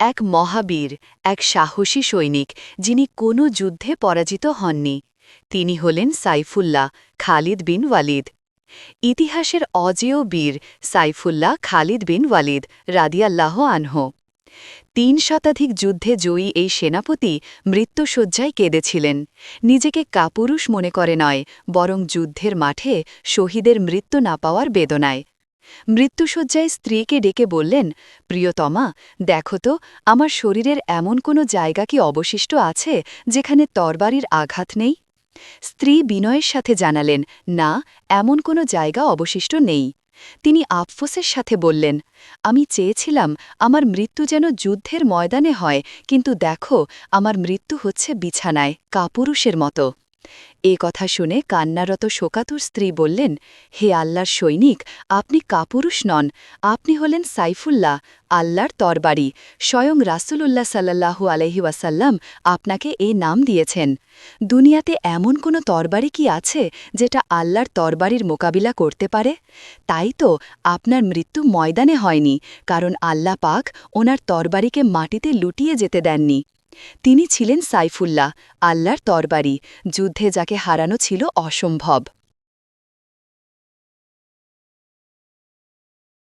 এক মহাবীর, এক সাহসী সৈনিক, যিনি কোনো যুদ্ধে পরাজিত হননি। তিনি হলেন সাইফুল্লাহ খালিদ বিন ওয়ালিদ। ইতিহাসের অজেয় বীর সাইফুল্লাহ খালিদ বিন ওয়ালিদ রাদিয়াল্লাহ আনহ। তিন শতাধিক যুদ্ধে জয়ী এই সেনাপতি মৃত্যুসজ্জায় কেঁদেছিলেন। নিজেকে কাপুরুষ মনে করে নয়, বরং যুদ্ধের মাঠে শহীদের মৃত্যু না পাওয়ার বেদনায়। মৃত্যুসজ্জায় স্ত্রীকে ডেকে বললেন, প্রিয়তমা, দেখো তো, আমার শরীরের এমন কোনো জায়গা কি অবশিষ্ট আছে যেখানে তরবারির আঘাত নেই? স্ত্রী বিনয়ের সাথে জানালেন, না, এমন কোনো জায়গা অবশিষ্ট নেই। তিনি আফফোসের সাথে বললেন, আমি চেয়েছিলাম আমার মৃত্যু যেন যুদ্ধের ময়দানে হয়, কিন্তু দেখো, আমার মৃত্যু হচ্ছে বিছানায়, কাপুরুষের মতো। এ কথা শুনে কান্নারত শোকাতুর স্ত্রী বললেন, হে আল্লাহর সৈনিক, আপনি কাপুরুষ নন। আপনি হলেন সাইফুল্লাহ, আল্লাহর তরবারি। স্বয়ং রাসূলুল্লাহ সাল্লাল্লাহু আলহি ওয়াসাল্লাম আপনাকে এ নাম দিয়েছেন। দুনিয়াতে এমন কোনো তরবারি কি আছে যেটা আল্লাহর তরবারির মোকাবিলা করতে পারে? তাই তো আপনার মৃত্যু ময়দানে হয়নি, কারণ আল্লাহ পাক ওনার তরবারিকে মাটিতে লুটিয়ে যেতে দেননি। তিনি ছিলেন সাইফুল্লাহ আল্লাহর তরবারি যুদ্ধে যাকে হারানো ছিল অসম্ভব।